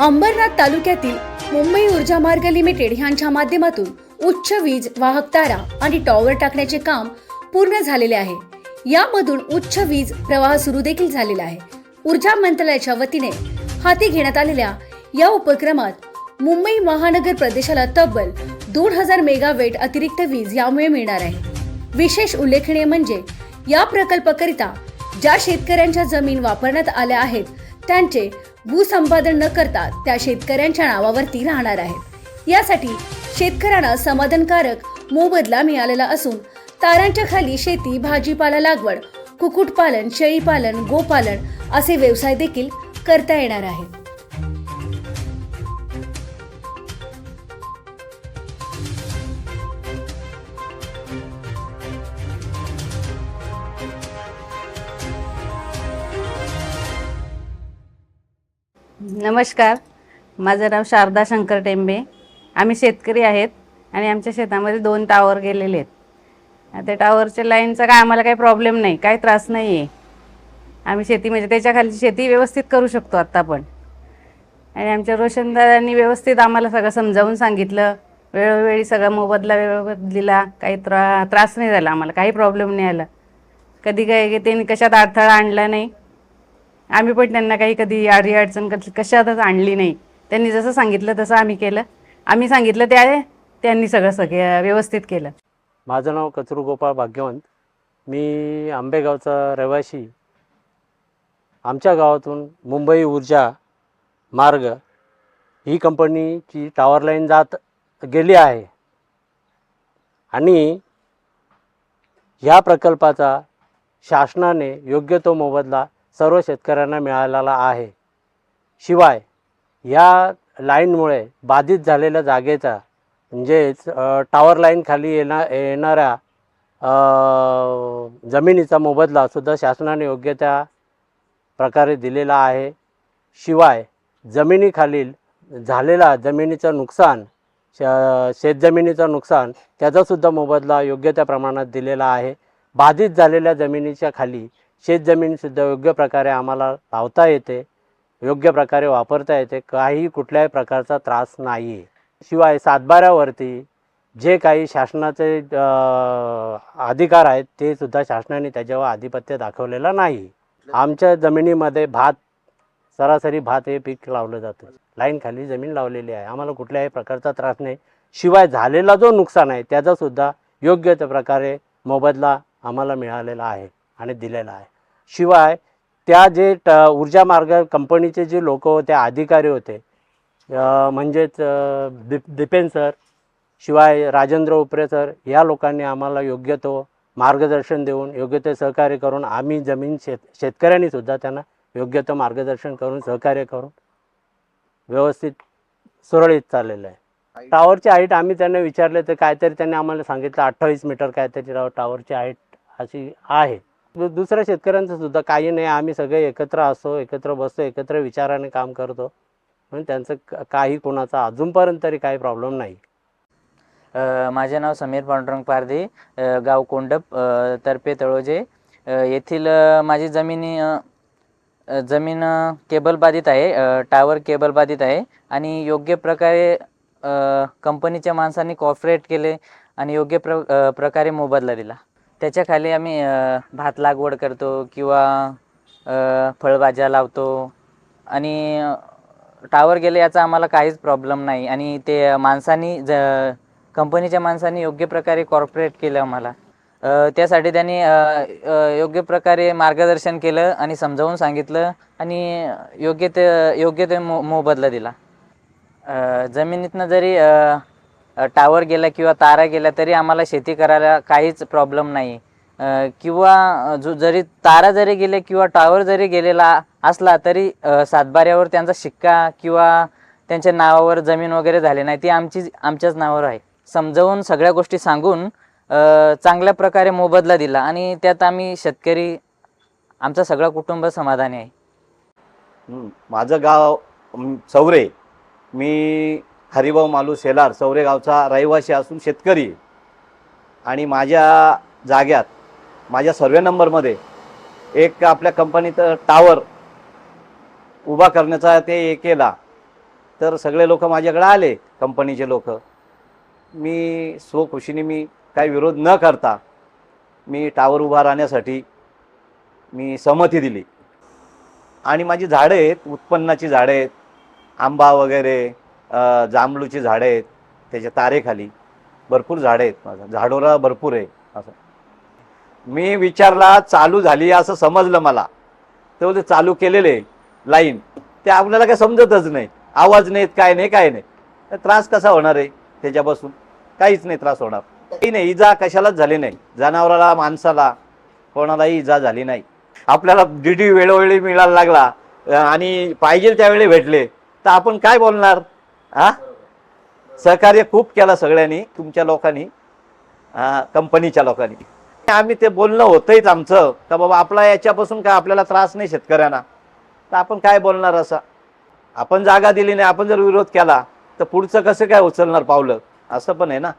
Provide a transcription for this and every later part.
अंबरनाथ तालुक्यातील मुंबई ऊर्जा मार्ग लिमिटेड ह्यांच्या माध्यमातून उच्च वीज वाहक तारा आणि टॉवर टाकण्याचे काम पूर्ण झालेले आहे. यामधून उच्च वीज प्रवाह सुरू देखील झालेला आहे. ऊर्जा मंत्रालयाच्या वतीने हाती घेण्यात आलेल्या या उपक्रमात मुंबई महानगर प्रदेशाला तब्बल दोन हजार मेगावेट अतिरिक्त वीज यामुळे मिळणार आहे. विशेष उल्लेखनीय म्हणजे या प्रकल्पाकरिता ज्या शेतकऱ्यांच्या जमीन वापरण्यात आल्या आहेत त्यांचे भूसंपादन न करता त्या शेतकऱ्यांच्या नावावरती राहणार आहेत. यासाठी शेतकऱ्यांना समाधानकारक मोबदला मिळालेला असून तारांच्या खाली शेती भाजीपाला लागवड कुक्कुटपालन शेळीपालन गोपालन असे व्यवसाय देखील करता येणार आहेत. नमस्कार. माझं नाव शारदा शंकर टेंबे. आम्ही शेतकरी आहेत आणि आमच्या शेतामध्ये दोन टावर गेलेले आहेत. त्या टावरच्या लाईनचा काय आम्हाला काही प्रॉब्लेम नाही काही त्रास नाही आहे आम्ही शेती म्हणजे त्याच्याखाली शेती व्यवस्थित करू शकतो आत्ता पण. आणि आमच्या रोशनदारांनी व्यवस्थित आम्हाला सगळं समजावून सांगितलं. वेळोवेळी सगळा मोबदला वेळोवेळी दिला काही त्रा त्रास नाही झाला आम्हाला काही प्रॉब्लेम नाही आला. कधी काय त्यांनी कशात अडथळा आणला नाही. आम्ही पण त्यांना काही कधी आडी अडचण कशातच आणली नाही. त्यांनी जसं सांगितलं तसं आम्ही केलं. आम्ही सांगितलं त्या त्यांनी सगळं सगळं व्यवस्थित केलं. माझं नाव कचरू गोपाळ भाग्यवंत. मी आंबेगावचा रहिवासी. आमच्या गावातून मुंबई ऊर्जा मार्ग ही कंपनीची टावर लाईन जात गेली आहे. आणि ह्या प्रकल्पाचा शासनाने योग्य तो मोबदला सर्व शेतकऱ्यांना मिळालेला आहे. शिवाय या लाईनमुळे बाधित झालेल्या जागेचा म्हणजेच टावर टॉवर येणा येणाऱ्या जमिनीचा मोबदला सुद्धा शासनाने योग्य त्या प्रकारे दिलेला आहे. शिवाय जमिनीखालील झालेला जमिनीचं नुकसान श शेतजमिनीचं नुकसान त्याचासुद्धा मोबदला योग्य त्या प्रमाणात दिलेला आहे. बाधित झालेल्या जमिनीच्या खाली शेतजमीनसुद्धा योग्य प्रकारे आम्हाला लावता येते योग्य प्रकारे वापरता येते काही कुठल्याही प्रकारचा त्रास नाही आहे शिवाय सातबाऱ्यावरती जे काही शासनाचे अधिकार आहेत ते सुद्धा शासनाने त्याच्यावर आधिपत्य दाखवलेलं नाही. आमच्या जमिनीमध्ये भात सरासरी भात हे पीक लावलं जातं. लाईन खाली जमीन लावलेली आहे. आम्हाला कुठल्याही प्रकारचा त्रास नाही. शिवाय झालेला जो नुकसान आहे त्याचासुद्धा योग्य त्या प्रकारे मोबदला आम्हाला मिळालेला आहे. आणि दिलेला आहे. शिवाय त्या जे ट ऊर्जा मार्ग कंपनीचे जे लोक होते अधिकारी होते म्हणजेच दीप दीपेन सर शिवाय राजेंद्र उपरे सर या लोकांनी आम्हाला योग्य तो मार्गदर्शन देऊन योग्य ते सहकार्य करून आम्ही जमीन शेत शेतकऱ्यांनी सुद्धा त्यांना योग्य तो मार्गदर्शन करून सहकार्य करून व्यवस्थित सुरळीत चाललेलं आहे. टावरची हाईट आम्ही त्यांना विचारले तर काहीतरी त्यांनी आम्हाला सांगितलं अठ्ठावीस मीटर काहीतरी टाव- टावरची हाईट अशी आहे. दुसऱ्या शेतकऱ्यांचं सुद्धा काही नाही. आम्ही सगळे एकत्र असतो एकत्र बसतो एकत्र विचाराने काम करतो. म्हणून त्यांचं काही कोणाचा अजूनपर्यंत तरी काही प्रॉब्लेम नाही. माझे नाव समीर पांडुरंग पारधे गाव कोंडप तर्फे तळोजे. येथील माझी जमिनी जमीन केबल बाधित आहे टावर केबल बाधित आहे. आणि योग्य प्रकारे कंपनीच्या माणसांनी कॉपरेट केले आणि योग्य प्र प्रकारे मोबदला दिला. त्याच्याखाली आम्ही भात लागवड करतो किंवा फळभाज्या लावतो. आणि टावर गेले याचा आम्हाला काहीच प्रॉब्लेम नाही. आणि ते माणसांनी ज कंपनीच्या माणसांनी योग्य प्रकारे कॉर्पोरेट केलं आम्हाला. त्यासाठी त्यांनी योग्य प्रकारे मार्गदर्शन केलं आणि समजावून सांगितलं आणि योग्य ते योग्य ते मो मोबदला दिला. जमिनीतनं जरी टावर गेला किंवा तारा गेल्या तरी आम्हाला शेती करायला काहीच प्रॉब्लेम नाही. किंवा जो जरी तारा जरी गेले किंवा टावर जरी गेलेला असला तरी सातबाऱ्यावर त्यांचा शिक्का किंवा त्यांच्या नावावर जमीन वगैरे झाली नाही ती आमची आमच्याच नावावर आहे. समजावून सगळ्या गोष्टी सांगून चांगल्या प्रकारे मोबदला दिला आणि त्यात आम्ही शेतकरी आमचा सगळा कुटुंब समाधानी आहे. माझं गाव सौरे. चौरे मी हरिभाऊ मालू सेलार सौरेगावचा रहिवासी असून शेतकरी. आणि माझ्या जाग्यात माझ्या सर्वे नंबरमध्ये एक आपल्या कंपनीचं टावर उभा करण्याचा ते हे केला. तर सगळे लोक माझ्याकडे आले कंपनीचे लोक. मी स्वखुशीने मी काही विरोध न करता मी टावर उभा राहण्यासाठी मी सहमती दिली. आणि माझी झाडं आहेत उत्पन्नाची झाडं आहेत आंबा वगैरे जांभळूची झाडं आहेत त्याच्या तारेखाली भरपूर झाडं आहेत माझं. झाडोरा भरपूर आहे असं. मी विचारला चालू झाली असं समजलं मला. तेव्हा ते चालू केलेले लाईन. ते आपल्याला काय समजतच नाही. आवाज नाहीत काय नाही काय नाही. तर त्रास कसा होणार आहे त्याच्यापासून? काहीच नाही त्रास होणार. काही नाही इजा कशालाच झाली नाही. जनावराला माणसाला कोणालाही इजा झाली नाही. आपल्याला डीडी वेळोवेळी मिळायला लागला आणि पाहिजे त्यावेळी भेटले. तर आपण काय बोलणार? हा? सहकार्य खूप केला सगळ्यांनी तुमच्या लोकांनी हा, कंपनीच्या लोकांनी. आम्ही ते बोलणं होतंच आमचं का बाबा आपला याच्यापासून काय आपल्याला त्रास नाही शेतकऱ्यांना. तर आपण काय बोलणार असा? आपण जागा दिली नाही आपण जर विरोध केला तर पुढचं कसं काय उचलणार पावलं? असं पण आहे ना?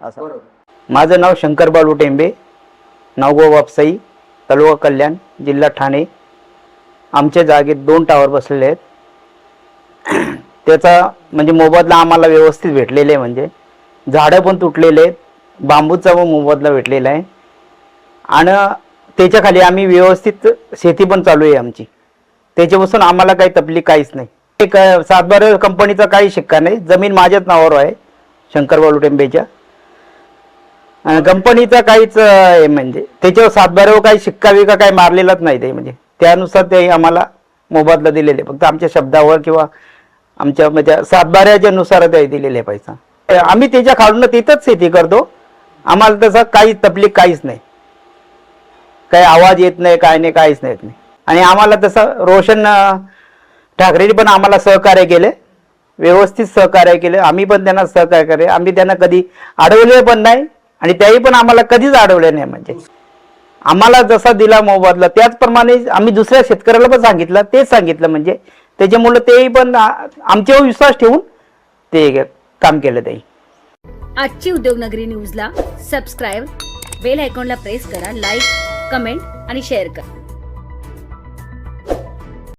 असं. माझं नाव शंकर बालू टेंबे नावगाव वापसाई तलवा कल्याण जिल्हा ठाणे. आमच्या जागेत दोन टावर बसलेले आहेत. त्याचा म्हणजे मोबदला आम्हाला व्यवस्थित भेटलेला आहे. म्हणजे झाडं पण तुटलेले आहेत. बांबूचा व मोबदला भेटलेला आहे. आणि त्याच्याखाली आम्ही व्यवस्थित शेती पण चालू आहे आमची. त्याच्यापासून आम्हाला काही तकलीफ काहीच नाही. एक अं, सातबारा कंपनीचा काही शिक्का नाही. जमीन माझ्याच नावावर आहे शंकर बालू टेंबेच्या कंपनीचा काहीच हे म्हणजे त्याच्यावर सातबाऱ्यावर काही शिक्का विका काही मारलेलाच नाही ते म्हणजे. त्यानुसार ते आम्हाला मोबदला दिलेले. फक्त आमच्या शब्दावर किंवा आमच्या म्हणजे सातबाऱ्याच्या नुसार दिलेला दिलेले पैसा. आम्ही त्याच्या खाडून तिथंच शेती करतो. आम्हाला तसं काही तकलीफ काहीच नाही. काही आवाज येत नाही काय नाही काहीच नाही येत नाही. आणि आम्हाला तसं रोशन अं, ठाकरेंनी पण आम्हाला सहकार्य केले. व्यवस्थित सहकार्य केले. आम्ही पण त्यांना सहकार्य केले. आम्ही त्यांना कधी अडवले पण नाही आणि त्याही पण आम्हाला कधीच अडवले नाही म्हणजे. आम्हाला जसा दिला मोबदला त्याचप्रमाणे आम्ही दुसऱ्या शेतकऱ्याला पण सांगितलं तेच सांगितलं म्हणजे त्याच्यामुळं तेही पण आमच्यावर विश्वास ठेवून ते काम केलं ते आजची उद्योगनगरी न्यूजला सबस्क्राईब बेल आयकॉनला प्रेस करा लाईक कमेंट आणि शेअर करा.